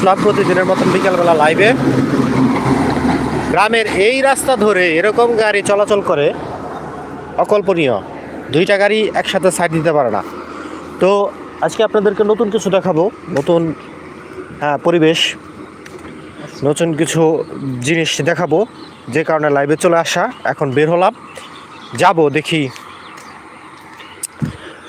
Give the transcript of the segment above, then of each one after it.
আসলাম প্রতিদিনের মতন বিকালবেলা লাইভে গ্রামের এই রাস্তা ধরে এরকম গাড়ি চলাচল করে অকল্পনীয়। দুইটা গাড়ি একসাথে সাইড দিতে পারে না। তো আজকে আপনাদেরকে নতুন কিছু দেখাবো। নতুন হ্যাঁ পরিবেশ, নতুন কিছু জিনিস দেখাবো। যে কারণে লাইভে চলে আসা। এখন বের হলাম। যাব, দেখি।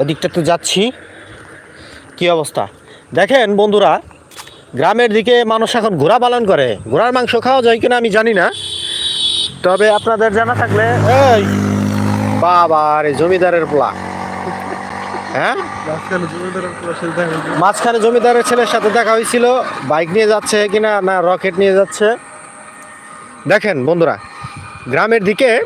ওদিকটাতে যাচ্ছি। কি অবস্থা? দেখেন বন্ধুরা গ্রামের দিকে মানুষ এখন ঘোড়া পালন করে। ঘোড়ার মাংস খাওয়া যায় কিনা আমি জানি না। তবে আপনাদের জানা থাকলে এই বাবা রে জমিদারের পোলা। হ্যাঁ? মাঝখানে জমিদারের ছেলের সাথে দেখা হয়েছিল। বাইক নিয়ে যাচ্ছে কিনা না রকেট নিয়ে যাচ্ছে। দেখেন বন্ধুরা গ্রামের দিকে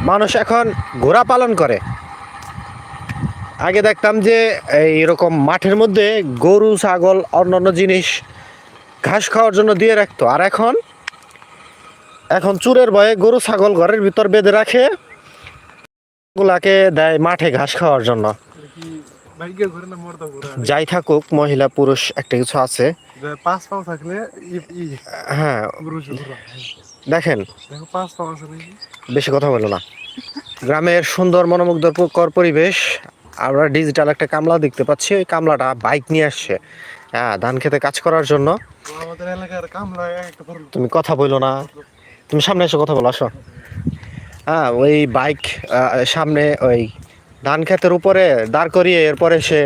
মানুষ এখন ঘোড়া পালন করে। আগে দেখতাম যে এইরকম মাঠের মধ্যে গরু ছাগল অন্যান্য জিনিস ঘাস খাওয়ার জন্য দিয়ে রাখতো। আর এখন এখন চুরের ভয়ে গরু ছাগল ঘরের ভিতর বেঁধে রাখে গুলাকে দেয় মাঠে ঘাস খাওয়ার জন্য। যাই থাকুক মহিলা পুরুষ একটা কিছু আছে। পাঁচ পাও থাকলে ই ই হ্যাঁ। দেখেন। বেশি কথা বলো না। গ্রামের সুন্দর মনোমুগ্ধকর পরিবেশ আমরা ডিজিটাল একটা কামলা দেখতে পাচ্ছি। ওই কামলাটা বাইক নিয়ে আসছে। হ্যাঁ ধান খেতে কাজ করার জন্য। তুমি কথা বলো না। তুমি সামনে এসে কথা বলো আসো। হ্যাঁ ওই বাইক সামনে ওই ধান ক্ষেতের উপরে দাঁড় করিয়ে এরপরে সে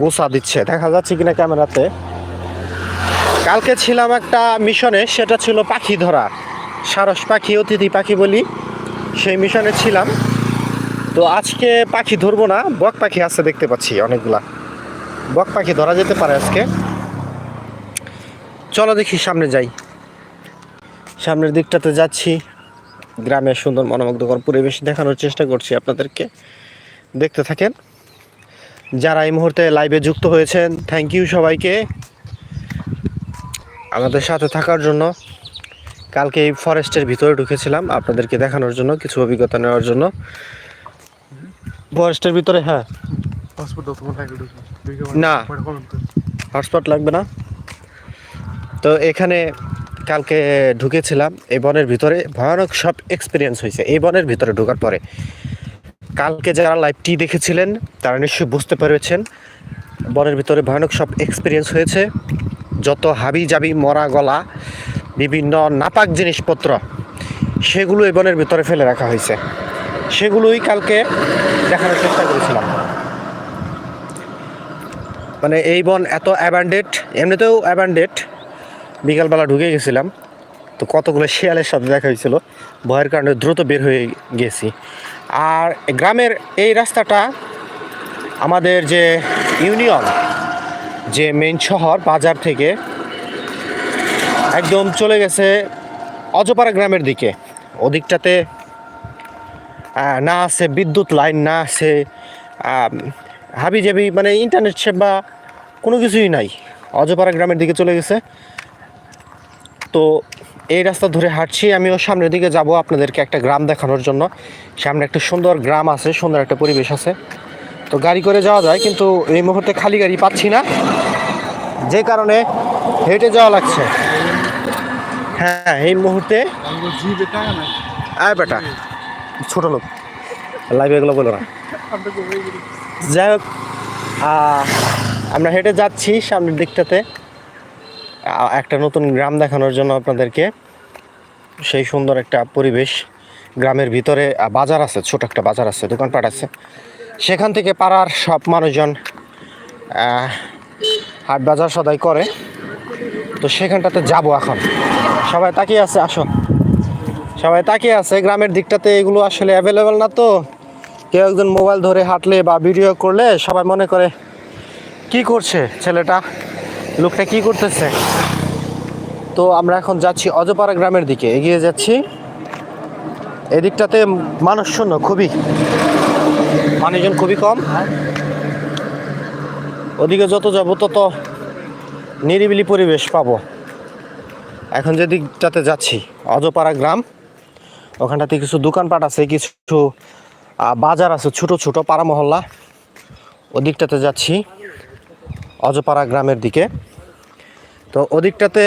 গোসা দিচ্ছে। দেখা যাচ্ছে কিনা ক্যামেরাতে। কালকে ছিলাম একটা মিশনে সেটা ছিল পাখি ধরা। সারস পাখি অতিথি পাখি বলি। সেই মিশনে ছিলাম। তো আজকে পাখি ধরবো না, বক পাখি আছে দেখতে পাচ্ছি অনেকগুলা। বক পাখি ধরা যেতে পারে আজকে। চলো দেখি সামনে যাই। সামনের দিকটাতে যাচ্ছি। গ্রামের সুন্দর মনোমুগ্ধকর পরিবেশ দেখানোর চেষ্টা করছি আপনাদেরকে। দেখতে থাকেন। যারা এই মুহূর্তে লাইভে যুক্ত হয়েছেন থ্যাংক ইউ সবাইকে। আমাদের সাথে থাকার জন্য, কালকে এই ফরেস্টের ভিতরে ঢুকেছিলাম, আপনাদেরকে দেখানোর জন্য, কিছু অভিজ্ঞতা নেওয়ার জন্য। ফরেস্টের ভিতরে হ্যাঁ। না। হটস্পট লাগবে না। তো এখানে কালকে ঢুকেছিলাম এই বনের ভিতরে ভয়ানক সব এক্সপিরিয়েন্স হয়েছে। এই বনের ভিতরে ঢোকার পরে কালকে যারা লাইভটি দেখেছিলেন তারা নিশ্চয়ই বুঝতে পেরেছেন বনের ভিতরে ভয়ানক সব এক্সপিরিয়েন্স হয়েছে। যত হাবি জাবি মরা গলা বিভিন্ন নাপাক জিনিসপত্র সেগুলো এই বনের ভিতরে ফেলে রাখা হয়েছে। সেগুলোই কালকে দেখানোর চেষ্টা করেছিলাম। মানে এই বন এত অ্যাবান্ডেড এমনিতেও অ্যাবান্ডেড বিকালবেলা ঢুকে গেছিলাম। তো কতগুলো শিয়ালের সাথে দেখা হয়েছিল, ভয়ের কারণে দ্রুত বের হয়ে গেছি। আর গ্রামের এই রাস্তাটা আমাদের যে ইউনিয়ন, যে মেন শহর, বাজার থেকে একদম চলে গেছে অজপাড়া গ্রামের দিকে। ওদিকটাতে না আছে বিদ্যুৎ লাইন না আছে আম, হাবিজাবি মানে ইন্টারনেট সেবা কোনো কিছুই নাই। অজপাড়া গ্রামের দিকে চলে গেছে। তো এই রাস্তা ধরে হাঁটছি আমিও সামনের দিকে যাব আপনাদেরকে একটা গ্রাম দেখানোর জন্য। সামনে একটা সুন্দর গ্রাম আছে সুন্দর একটা পরিবেশ আছে। তো গাড়ি করে যাওয়া যায় কিন্তু এই মুহূর্তে খালি গাড়ি পাচ্ছি না। যে কারণে হেঁটে যাওয়া লাগছে। হ্যাঁ এই মুহূর্তে জিবে আয় বেটা। ছোট লোক। লাইভে এগুলো বলো না। যাই হোক আমরা হেঁটে যাচ্ছি সামনের দিকটাতে। একটা নতুন গ্রাম দেখানোর জন্য আপনাদেরকে। সেই সুন্দর একটা পরিবেশ। গ্রামের ভিতরে বাজার আছে, ছোট একটা বাজার আছে, দোকানপাট আছে। সেখান থেকে পাড়ার সব মানুষজন হাট বাজার সদাই করে। তো সেখানটাতে যাব এখন। সবাই তাকিয়ে আছে, আসো। সবাই তাকিয়ে আছে, গ্রামের দিকটাতে এগুলো আসলে অ্যাভেলেবেল না তো। কেউ একজন মোবাইল ধরে হাঁটলে বা ভিডিও করলে সবাই মনে করে, কি করছে ছেলেটা? লোকটা কি করতেছে? তো আমরা এখন যাচ্ছি অজপাড়া গ্রামের দিকে, এগিয়ে যাচ্ছি। এদিকটাতে মানুষ শূন্য খুবই, মানুষজন খুবই কম। ওদিকে যত যাব তত নিরিবিলি পরিবেশ পাবো। এখন যে দিকটাতে যাচ্ছি, অজপাড়া গ্রাম। ওখানটাতে কিছু দোকানপাট আছে, কিছু বাজার আছে, ছোট ছোট, পাড়া মহল্লা। ওদিকটাতে যাচ্ছি, অজপাড়া গ্রামের দিকে। তো ওদিকটাতে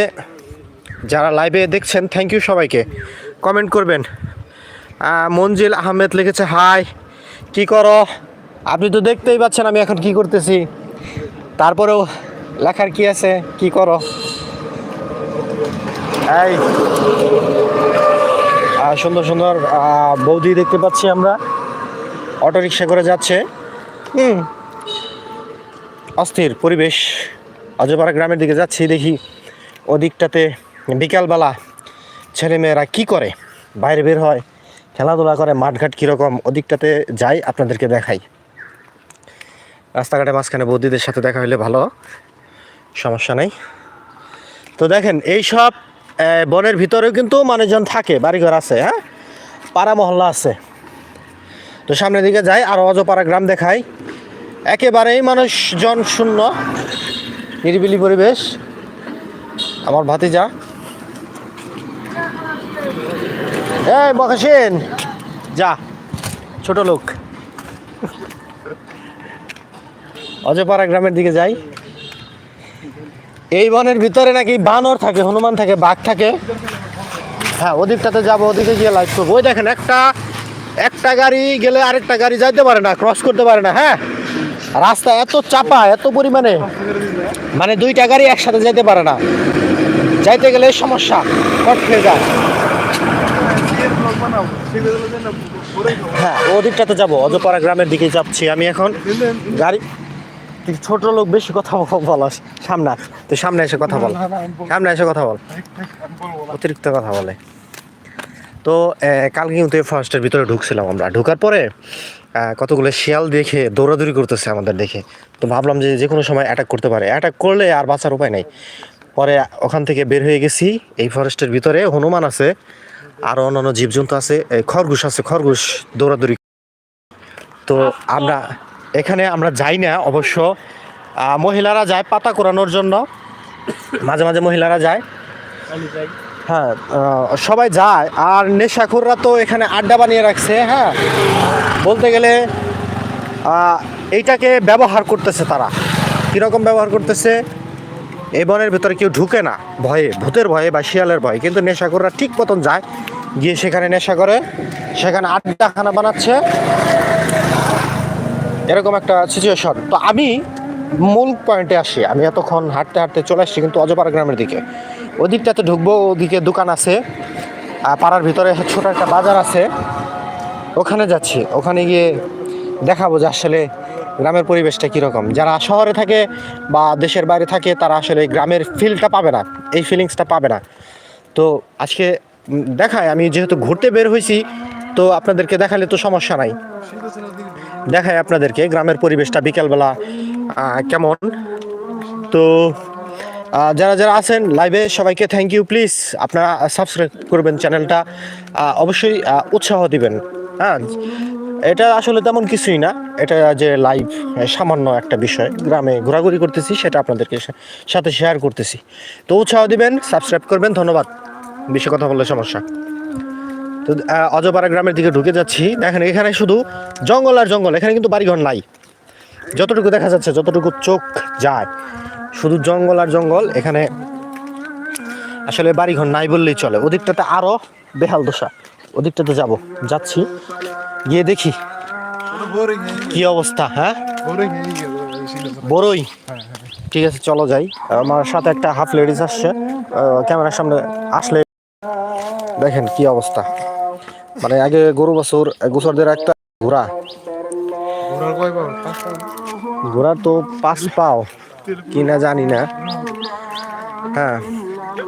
যারা লাইভে দেখছেন থ্যাংক ইউ সবাইকে। কমেন্ট করবেন। মঞ্জিল আহমেদ লিখেছে হাই কি করো? আপনি তো দেখতেই পাচ্ছেন আমি এখন কি করতেছি। তারপরেও লেখার কি আছে? কি করো? এই সুন্দর সুন্দর বৌদি দেখতে পাচ্ছি আমরা। অটো রিক্সা করে যাচ্ছে। হুম। অস্থির পরিবেশ। অজপাড়া গ্রামের দিকে যাচ্ছি দেখি ওদিকটাতে বিকালবেলা ছেলেমেয়েরা কি করে বাইরে বের হয় খেলাধুলা করে মাঠঘাট কীরকম ওদিকটাতে যাই আপনাদেরকে দেখাই। রাস্তাঘাটে মাঝখানে বৌদিদের সাথে দেখা হলে ভালো সমস্যা নেই। তো দেখেন এইসব আহ, বনের ভিতরেও কিন্তু মানুষজন থাকে, বাড়িঘর আছে হ্যাঁ? পাড়া মহল্লা আছে। তো সামনের দিকে যাই, আর অজপাড়া গ্রাম দেখাই। একেবারেই মানুষজন শূন্য, নিরিবিলি পরিবেশ। আমার ভাতিজা। এই বকাসেন যা, ছোট লোক। অজপাড়া গ্রামের দিকে যাই। এই বনের ভিতরে নাকি বানর থাকে, হনুমান থাকে, বাঘ থাকে। হ্যাঁ ওদিকটাতে যাব, ওদিকে গিয়ে লাইভ করব। ওই দেখেন, একটা একটা গাড়ি গেলে আরেকটা গাড়ি যাইতে পারে না ক্রস করতে পারে না হ্যাঁ? রাস্তা এত চাপা, এত পরিমাণে। মানে দুইটা গাড়ি একসাথে যেতে পারে না। যাইতে গেলে সমস্যা, কট খেয়ে যায়। হ্যাঁ ওদিকটাতে যাব, অজপাড়া গ্রামের দিকে যাচ্ছি আমি এখন। গাড়ি ছোট লোক বেশি কথা বল সামনে আস। তুই সামনে এসে কথা বল। সামনে এসে কথা বল। অতিরিক্ত কথা বলে। তো কালকে কিন্তু এই ফরেস্টের ভিতরে ঢুকছিলাম আমরা। ঢুকার পরে কতগুলো শিয়াল দেখে দৌড়াদৌড়ি করতেছে আমাদের দেখে। তো ভাবলাম যে যে কোনো সময় অ্যাটাক করতে পারে। অ্যাটাক করলে আর বাঁচার উপায় নাই। পরে ওখান থেকে বের হয়ে গেছি। এই ফরেস্টের ভিতরে হনুমান আছে আরও অন্যান্য জীবজন্তু আছে এই খরগোশ আছে। খরগোশ দৌড়াদৌড়ি তো আমরা এখানে আমরা যাই না, অবশ্য মহিলারা যায় পাতা কোরানোর জন্য। মাঝে মাঝে মহিলারা যায়। হ্যাঁ সবাই যায়। আর নেশাখোররা তো এখানে আড্ডা বানিয়ে রাখছে হ্যাঁ? বলতে গেলে এইটাকে ব্যবহার করতেছে তারা। কীরকম ব্যবহার করতেছে? এ বনের ভিতরে কেউ ঢুকে না, ভয়ে, ভূতের ভয়ে বা শিয়ালের ভয়ে। কিন্তু নেশাখোররা ঠিক মতন যায়, গিয়ে সেখানে নেশা করে, সেখানে আড্ডাখানা বানাচ্ছে। এরকম একটা সিচুয়েশন তো আমি মূল পয়েন্টে আসি। আমি এতক্ষণ হাঁটতে হাঁটতে চলে আসছি কিন্তু অজপাড়া গ্রামের দিকে। ওদিকটাতে ঢুকবো, ওদিকে দোকান আছে। পাড়ার ভিতরে ছোট একটা বাজার আছে। ওখানে যাচ্ছি। ওখানে গিয়ে দেখাবো যে আসলে গ্রামের পরিবেশটা কীরকম। যারা শহরে থাকে বা দেশের বাইরে থাকে, তারা আসলে গ্রামের ফিলটা পাবে না। এই ফিলিংসটা পাবে না। তো আজকে দেখায়। আমি যেহেতু ঘুরতে বের হয়েছি, তো আপনাদেরকে দেখালে তো সমস্যা নাই। দেখায় আপনাদেরকে, গ্রামের পরিবেশটা বিকেলবেলা কেমন? তো যারা যারা আছেন লাইভে সবাইকে থ্যাংক ইউ প্লিজ আপনারা সাবস্ক্রাইব করবেন চ্যানেলটা অবশ্যই উৎসাহ দিবেন। হ্যাঁ এটা আসলে তেমন কিছুই না, এটা যে লাইভ সামান্য একটা বিষয়। গ্রামে ঘোরাঘুরি করতেছি, সেটা আপনাদেরকে সাথে শেয়ার করতেছি। তো উৎসাহ দিবেন সাবস্ক্রাইব করবেন, ধন্যবাদ। বেশি কথা বললে সমস্যা। তো অজপাড়া গ্রামের দিকে ঢুকে যাচ্ছি। দেখেন, এখানে শুধু জঙ্গল আর জঙ্গল, এখানে কিন্তু বাড়িঘর নাই। যতটুকু দেখা যাচ্ছে, যতটুকু চোখ যায়, শুধু জঙ্গল আর জঙ্গল, এখানে আসলে বাড়িঘর নাই বললেই চলে। ওদিকটাতে আরও বেহাল দশা। ওদিকটাতে যাব, যাচ্ছি, গিয়ে দেখি কি অবস্থা হ্যাঁ? বড়ই ঠিক আছে, চলো যাই। আমার সাথে একটা হাফ লেডিস আসছে। ক্যামেরার সামনে আসলে দেখেন কি অবস্থা। মানে আগে গরু বছর গোসরদের একটা ঘোড়া। ঘোড়ার তো পাঁচ পাও কি না জানি না। হ্যাঁ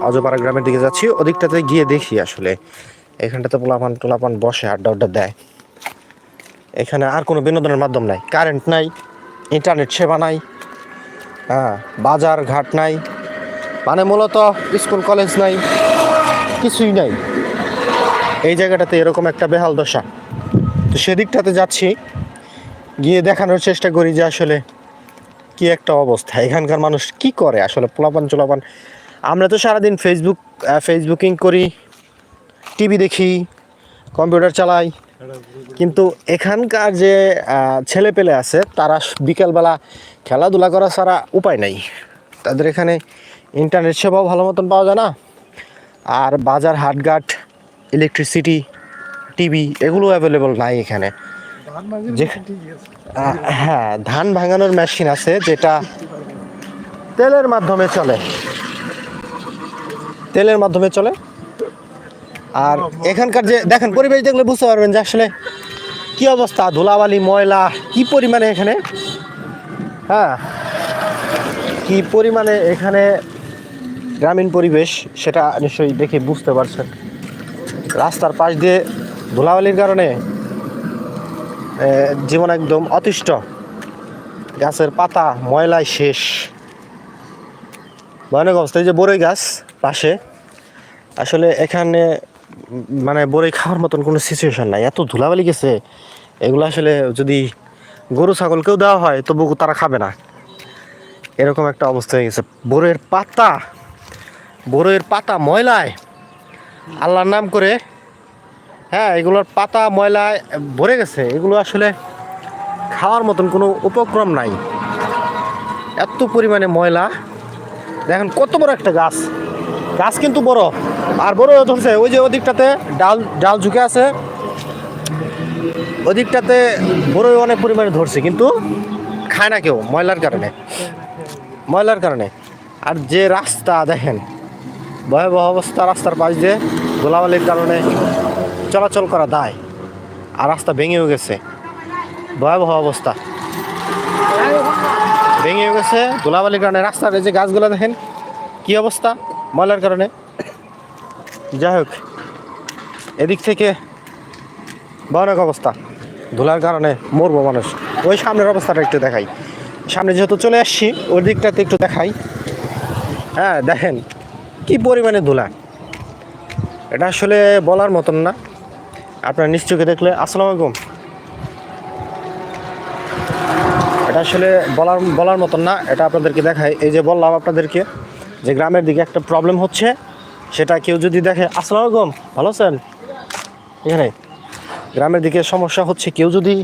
অজপাড়া গ্রামের দিকে যাচ্ছি ওদিকটাতে গিয়ে দেখি আসলে। এখানটাতে পোলাপান টোলাপান বসে আড্ডা আড্ডা দেয়। এখানে আর কোনো বিনোদনের মাধ্যম নাই কারেন্ট নাই ইন্টারনেট সেবা নাই হ্যাঁ বাজার ঘাট নাই মানে মূলত স্কুল কলেজ নাই কিছুই নাই। এই জায়গাটাতে এরকম একটা বেহাল দশা। তো সেদিকটাতে যাচ্ছি, গিয়ে দেখানোর চেষ্টা করি যে আসলে কি একটা অবস্থা। এখানকার মানুষ কি করে? আসলে পোলাপান চোলাপান। আমরা তো সারাদিন ফেসবুক ফেসবুকিং করি টিভি দেখি, কম্পিউটার চালাই। কিন্তু এখানকার যে ছেলে পেলে আছে, তারা বিকালবেলা খেলাধুলা করা ছাড়া উপায় নাই। তাদের এখানে ইন্টারনেট সেবাও ভালো মতন পাওয়া যায় না। আর বাজার হাটঘাট ইলেকট্রিসিটি টিভি এগুলো অ্যাভেলেবল নাই এখানে। হ্যাঁ ধান ভাঙানোর মেশিন আছে যেটা তেলের মাধ্যমে চলে। তেলের মাধ্যমে চলে। আর এখানকার যে দেখেন, পরিবেশ দেখলে বুঝতে পারবেন যে আসলে কি অবস্থা, ধুলাবালি, ময়লা, কি পরিমাণে এখানে? হ্যাঁ কি পরিমাণে এখানে গ্রামীণ পরিবেশ, সেটা নিশ্চয়ই দেখে বুঝতে পারছেন। রাস্তার পাশ দিয়ে ধুলাবালির কারণে জীবন একদম অতিষ্ঠ। গাছের পাতা, ময়লায় শেষ। ভয়ানক অবস্থা, এই যে বড়ই গাছ পাশে, আসলে এখানে মানে বড়ই খাওয়ার মতন কোনো সিচুয়েশন নাই। এত ধুলাবালি গেছে, এগুলো আসলে যদি গরু ছাগলকেও দেওয়া হয়, তবু তারা খাবে না। এরকম একটা অবস্থা হয়ে গেছে। বড়ের পাতা বড়ের পাতা ময়লায় আল্লাহর নাম করে হ্যাঁ এগুলোর পাতা ময়লায় ভরে গেছে। এগুলো আসলে খাওয়ার মতন কোনো উপক্রম নাই। এত পরিমাণে ময়লা। দেখেন কত বড় একটা গাছ। গাছ কিন্তু বড়। আর বড় ধরছে ওই যে ওদিকটাতে ডাল ডাল ঝুঁকে আছে। ওদিকটাতে বড় অনেক পরিমাণে ধরছে, কিন্তু খায় না কেউ ময়লার কারণে। ময়লার কারণে। আর যে রাস্তা দেখেন ভয়াবহ অবস্থা রাস্তার পাশ দিয়ে গোলাবালির কারণে চলাচল করা দায়। আর রাস্তা ভেঙেও গেছে। ভয়াবহ অবস্থা। ভেঙেও গেছে। ধুলাবালির কারণে রাস্তার এই যে গাছগুলো দেখেন, কি অবস্থা? ময়লার কারণে। যাই হোক, এদিক থেকে ভয়ানক অবস্থা। ধুলার কারণে মরবো মানুষ। ওই সামনের অবস্থাটা একটু দেখাই। সামনে যেহেতু চলে আসছি, ওই দিকটাতে একটু দেখাই। হ্যাঁ দেখেন কি পরিমাণে ধুলা? এটা আসলে বলার মতন না। আপনার নিশ্চয়ই দেখলে, আসসালামু আলাইকুম। এটা আসলে বলার বলার মতন না, এটা আপনাদেরকে দেখায় এই যে বললাম আপনাদেরকে যে গ্রামের দিকে একটা প্রবলেম হচ্ছে, সেটা কেউ যদি দেখে, আসসালামু আলাইকুম, ভালো আছেন? এখানে গ্রামের দিকে সমস্যা হচ্ছে, কেউ যদি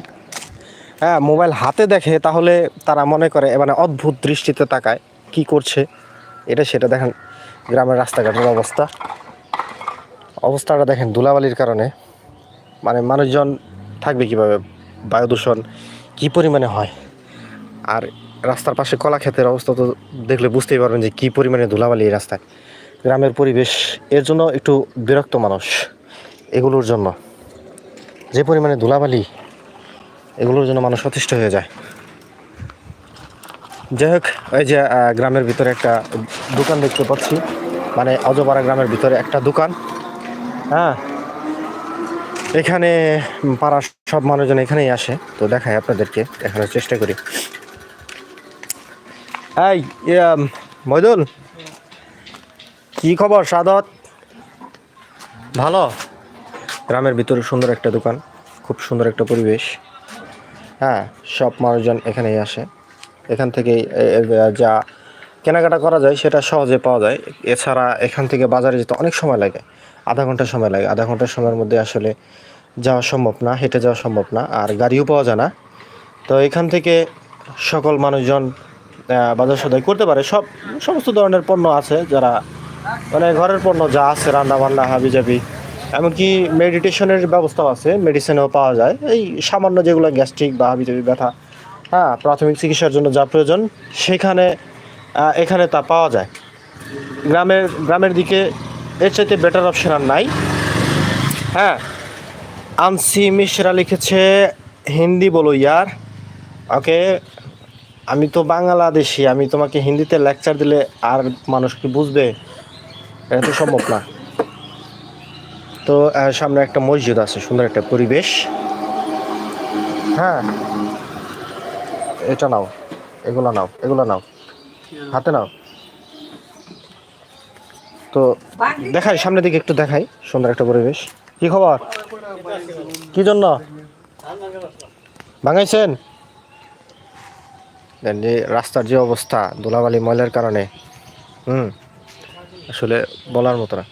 হ্যাঁ মোবাইল হাতে দেখে, তাহলে তারা মনে করে মানে অদ্ভুত দৃষ্টিতে তাকায়, কি করছে? এটা সেটা দেখেন। গ্রামের রাস্তাঘাটের অবস্থা। অবস্থাটা দেখেন ধুলাবালির কারণে। মানে মানুষজন থাকবে কীভাবে? বায়ু দূষণ কী পরিমাণে হয়? আর রাস্তার পাশে কলা ক্ষেতের অবস্থা তো দেখলে বুঝতেই পারবেন যে কী পরিমাণে ধুলাবালি এই রাস্তায়। গ্রামের পরিবেশ, এর জন্য একটু বিরক্ত মানুষ এগুলোর জন্য। যে পরিমাণে ধুলাবালি, এগুলোর জন্য মানুষ অতিষ্ঠ হয়ে যায়। যাই হোক, এই যে গ্রামের ভিতরে একটা দোকান দেখতে পাচ্ছি। মানে অজপাড়া গ্রামের ভিতরে একটা দোকান। হ্যাঁ এখানে পাড়ার সব মানুষজন এখানেই আসে। তো দেখাই আপনাদেরকে, দেখানোর চেষ্টা করি। এই মইদুল, কি খবর সাদত? ভালো? গ্রামের ভিতরে সুন্দর একটা দোকান, খুব সুন্দর একটা পরিবেশ। হ্যাঁ সব মানুষজন এখানেই আসে। এখান এ- যা কেনাকাটা করা যায় সেটা সহজে পাওয়া যায়। এছাড়া এখান থেকে বাজারে যেতে অনেক সময় লাগে। আধা ঘণ্টা সময় লাগে। আধা ঘণ্টার সময়ের মধ্যে আসলে যাওয়া সম্ভব না, হেঁটে যাওয়া সম্ভব না, আর গাড়িও পাওয়া যায় না। তো এখান থেকে সকল মানুষজন বাজার সদাই করতে পারে। সব, সমস্ত ধরনের পণ্য আছে যারা মানে ঘরের পণ্য যা আছে রান্না বান্না হাবি জাবি এমনকি মেডিটেশনের ব্যবস্থাও আছে, মেডিসিনও পাওয়া যায়। এই সামান্য যেগুলো গ্যাস্ট্রিক বা হাবি জাবি ব্যথা হ্যাঁ প্রাথমিক চিকিৎসার জন্য যা প্রয়োজন, সেখানে এখানে তা পাওয়া যায়। গ্রামের গ্রামের দিকে এর চাইতে বেটার অপশন আর নাই। হ্যাঁ আনসি মিশ্রা লিখেছে, হিন্দি বলো ইয়ার। ওকে, আমি তো বাংলাদেশি, আমি তোমাকে হিন্দিতে লেকচার দিলে আর মানুষ কি বুঝবে? এটা তো সম্ভব না। তো সামনে একটা মসজিদ আছে, সুন্দর একটা পরিবেশ। হ্যাঁ এটা নাও, এগুলো নাও এগুলো নাও। হাতে নাও। তো দেখাই, সামনের দিকে একটু দেখাই, সুন্দর একটা পরিবেশ। কি খবর? কি জন্য? ভাঙাইছেন? দেন যে রাস্তার যে অবস্থা, ধুলাবালি, ময়লার কারণে। হুম, আসলে বলার মতো না।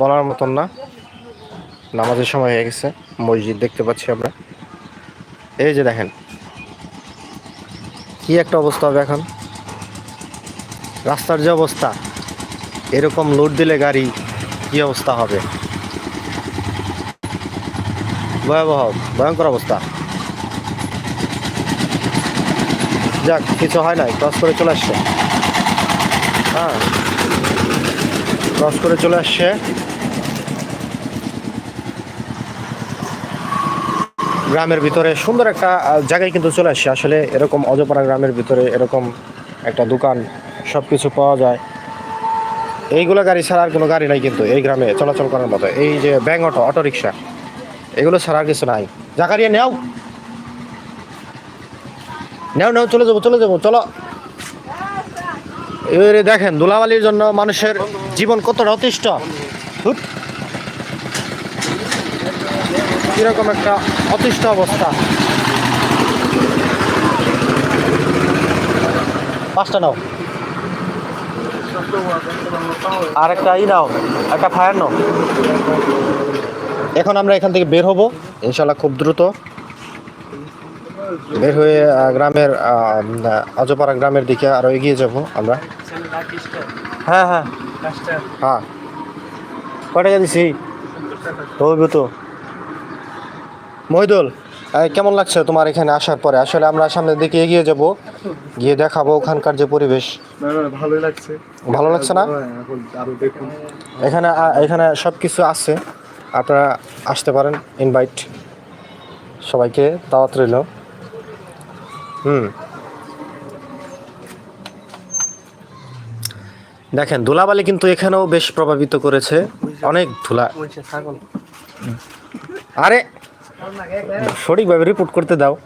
বলার মতন না। নামাজের সময় হয়ে গেছে, মসজিদ দেখতে পাচ্ছি আমরা। এই যে দেখেন, কি একটা অবস্থা হবে এখন? রাস্তার যে অবস্থা, এরকম লোড দিলে গাড়ি কি অবস্থা হবে? ভয়াবহ, ভয়ঙ্কর অবস্থা। যাক, কিছু হয় নাই, ক্রস করে চলে আসছে। হ্যাঁ ক্রস করে চলে আসছে। গ্রামের ভিতরে সুন্দর একটা জায়গায় কিন্তু চলে আসছে আসলে এরকম অজপাড়া গ্রামের ভিতরে এরকম একটা দোকান সব কিছু পাওয়া যায়। এইগুলো গাড়ি ছাড়া আর কোনো গাড়ি নাই কিন্তু এই গ্রামে চলাচল করার মতো। এই যে ব্যাং অটো অটো রিক্সা, এগুলো ছাড়া আর কিছু নাই। জাকারিয়া, নেও। নেও নেও, চলে যাব চলে যাব, চলো। এবারে দেখেন, ধুলাবালির জন্য মানুষের জীবন কতটা অতিষ্ঠ। কীরকম একটা অতিষ্ঠ অবস্থা। পাঁচটা নাও। আর একটা ই নাও একটা ফায়ার নাও। এখন আমরা এখান থেকে বের হব ইনশাল্লাহ খুব দ্রুত। বের হয়ে গ্রামের অজপাড়া গ্রামের দিকে আরও এগিয়ে যাব আমরা। হ্যাঁ হ্যাঁ। হ্যাঁ। টাকা। দিছি হইব তো মহিদুল কেমন লাগছে তোমার এখানে আসার পরে? আসলে আমরা সামনের দিকে এগিয়ে যাব গিয়ে দেখাবো ওখানকার যে পরিবেশ। না না ভালোই লাগছে। ভালো লাগছে না? হ্যাঁ, এখন আরও দেখুন। এখানে এখানে সব কিছু আছে। আপনারা আসতে পারেন ইনভাইট সবাইকে দাওয়াত রইল। হুম। দেখেন ধুলাবালি কিন্তু এখানেও বেশ প্রভাবিত করেছে। অনেক ধুলা। আরে! সঠিকভাবে রিপোর্ট করতে দাও।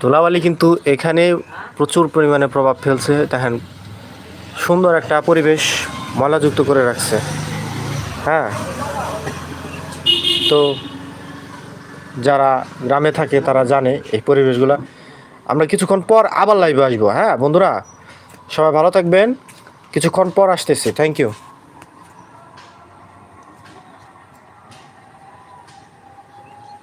ধুলাবালি কিন্তু এখানে প্রচুর পরিমাণে প্রভাব ফেলছে। দেখেন, সুন্দর একটা পরিবেশ ময়লাযুক্ত করে রাখছে। হ্যাঁ? তো যারা গ্রামে থাকে, তারা জানে এই পরিবেশগুলো। আমরা কিছুক্ষণ পর আবার লাইভে আসব হ্যাঁ বন্ধুরা? সবাই ভালো থাকবেন। কিছুক্ষণ পর আসতেছি। Thank you